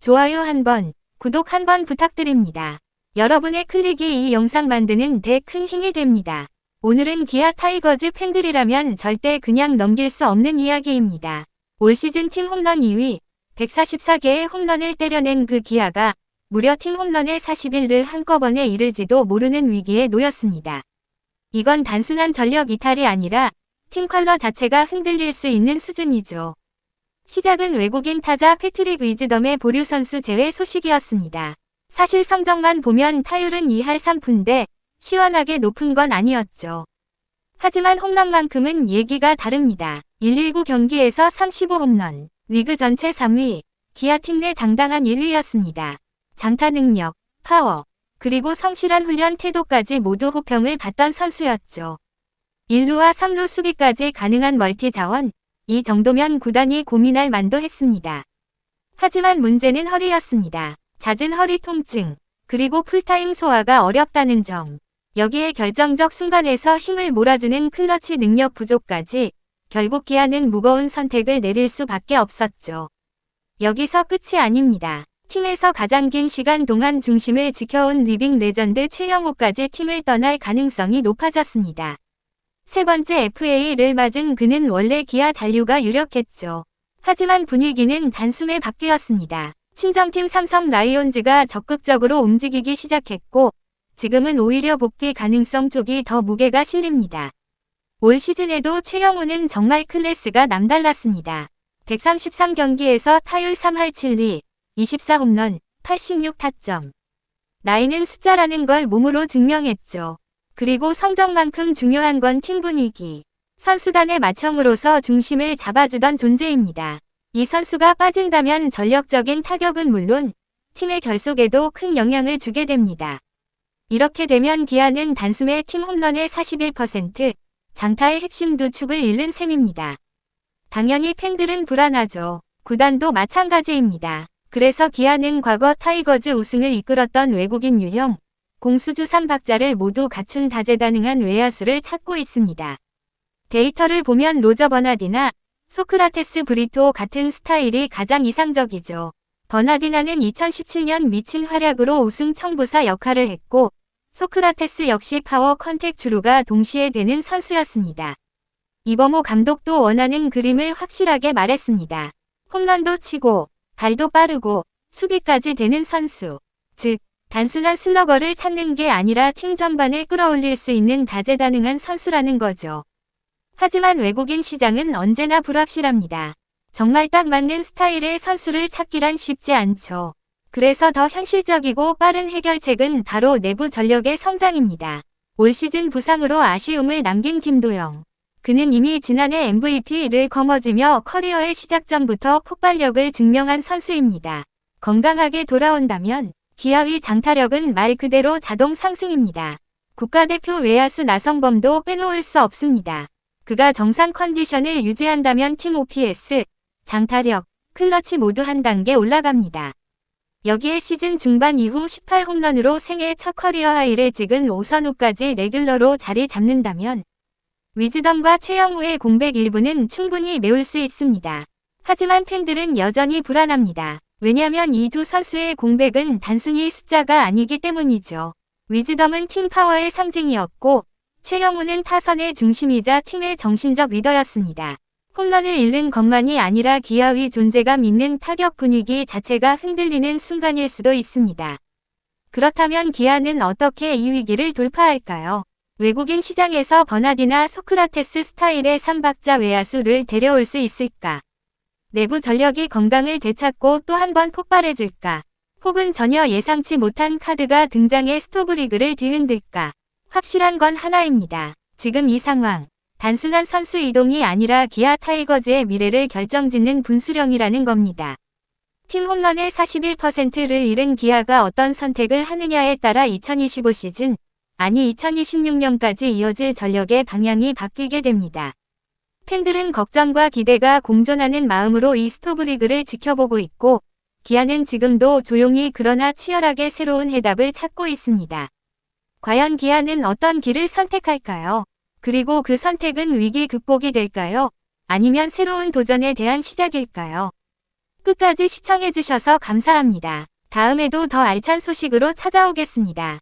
좋아요 한번, 구독 한번 부탁드립니다. 여러분의 클릭이 이 영상 만드는 데 큰 힘이 됩니다. 오늘은 기아 타이거즈 팬들이라면 절대 그냥 넘길 수 없는 이야기입니다. 올 시즌 팀 홈런 2위, 144개의 홈런을 때려낸 그 기아가 무려 팀 홈런의 41을 한꺼번에 이르지도 모르는 위기에 놓였습니다. 이건 단순한 전력 이탈이 아니라 팀 컬러 자체가 흔들릴 수 있는 수준이죠. 시작은 외국인 타자 패트릭 위즈덤의 보류 선수 제외 소식이었습니다. 사실 성적만 보면 타율은 2할 3푼데 시원하게 높은 건 아니었죠. 하지만 홈런만큼은 얘기가 다릅니다. 119 경기에서 35홈런, 리그 전체 3위, 기아 팀 내 당당한 1위였습니다. 장타 능력, 파워, 그리고 성실한 훈련 태도까지 모두 호평을 받던 선수였죠. 1루와 3루 수비까지 가능한 멀티 자원, 이 정도면 구단이 고민할 만도 했습니다. 하지만 문제는 허리였습니다. 잦은 허리 통증, 그리고 풀타임 소화가 어렵다는 점. 여기에 결정적 순간에서 힘을 몰아주는 클러치 능력 부족까지 결국 기아는 무거운 선택을 내릴 수밖에 없었죠. 여기서 끝이 아닙니다. 팀에서 가장 긴 시간 동안 중심을 지켜온 리빙 레전드 최영호까지 팀을 떠날 가능성이 높아졌습니다. 세 번째 FA를 맞은 그는 원래 기아 잔류가 유력했죠. 하지만 분위기는 단숨에 바뀌었습니다. 친정팀 삼성 라이온즈가 적극적으로 움직이기 시작했고 지금은 오히려 복귀 가능성 쪽이 더 무게가 실립니다. 올 시즌에도 최영우는 정말 클래스가 남달랐습니다. 133경기에서 타율 3할 7리, 24홈런, 86타점. 나이는 숫자라는 걸 몸으로 증명했죠. 그리고 성적만큼 중요한 건 팀 분위기. 선수단의 마청으로서 중심을 잡아주던 존재입니다. 이 선수가 빠진다면 전력적인 타격은 물론 팀의 결속에도 큰 영향을 주게 됩니다. 이렇게 되면 기아는 단숨에 팀 홈런의 41%, 장타의 핵심 두 축을 잃는 셈입니다. 당연히 팬들은 불안하죠. 구단도 마찬가지입니다. 그래서 기아는 과거 타이거즈 우승을 이끌었던 외국인 유형, 공수주 3박자를 모두 갖춘 다재다능한 외야수를 찾고 있습니다. 데이터를 보면 로저 버나디나 소크라테스 브리토 같은 스타일이 가장 이상적이죠. 버나디나는 2017년 미친 활약으로 우승 청부사 역할을 했고 소크라테스 역시 파워 컨택 주루가 동시에 되는 선수였습니다. 이범호 감독도 원하는 그림을 확실하게 말했습니다. 홈런도 치고 발도 빠르고 수비까지 되는 선수. 즉 단순한 슬러거를 찾는 게 아니라 팀 전반을 끌어올릴 수 있는 다재다능한 선수라는 거죠. 하지만 외국인 시장은 언제나 불확실합니다. 정말 딱 맞는 스타일의 선수를 찾기란 쉽지 않죠. 그래서 더 현실적이고 빠른 해결책은 바로 내부 전력의 성장입니다. 올 시즌 부상으로 아쉬움을 남긴 김도영. 그는 이미 지난해 MVP를 거머쥐며 커리어의 시작전부터 폭발력을 증명한 선수입니다. 건강하게 돌아온다면 기아의 장타력은 말 그대로 자동 상승입니다. 국가대표 외야수 나성범도 빼놓을 수 없습니다. 그가 정상 컨디션을 유지한다면 팀 OPS, 장타력, 클러치 모두 한 단계 올라갑니다. 여기에 시즌 중반 이후 18홈런으로 생애 첫 커리어 하이를 찍은 오선우까지 레귤러로 자리 잡는다면 위즈덤과 최영우의 공백 일부는 충분히 메울 수 있습니다. 하지만 팬들은 여전히 불안합니다. 왜냐면 이 두 선수의 공백은 단순히 숫자가 아니기 때문이죠. 위즈덤은 팀 파워의 상징이었고 최영우는 타선의 중심이자 팀의 정신적 리더였습니다. 홈런을 잃는 것만이 아니라 기아의 존재감 있는 타격 분위기 자체가 흔들리는 순간일 수도 있습니다. 그렇다면 기아는 어떻게 이 위기를 돌파할까요? 외국인 시장에서 버나디나 소크라테스 스타일의 3박자 외야수를 데려올 수 있을까? 내부 전력이 건강을 되찾고 또 한 번 폭발해줄까? 혹은 전혀 예상치 못한 카드가 등장해 스토브리그를 뒤흔들까? 확실한 건 하나입니다. 지금 이 상황. 단순한 선수 이동이 아니라 기아 타이거즈의 미래를 결정짓는 분수령이라는 겁니다. 팀 홈런의 41%를 잃은 기아가 어떤 선택을 하느냐에 따라 2025 시즌, 아니 2026년까지 이어질 전력의 방향이 바뀌게 됩니다. 팬들은 걱정과 기대가 공존하는 마음으로 이 스토브리그를 지켜보고 있고 기아는 지금도 조용히 그러나 치열하게 새로운 해답을 찾고 있습니다. 과연 기아는 어떤 길을 선택할까요? 그리고 그 선택은 위기 극복이 될까요? 아니면 새로운 도전에 대한 시작일까요? 끝까지 시청해주셔서 감사합니다. 다음에도 더 알찬 소식으로 찾아오겠습니다.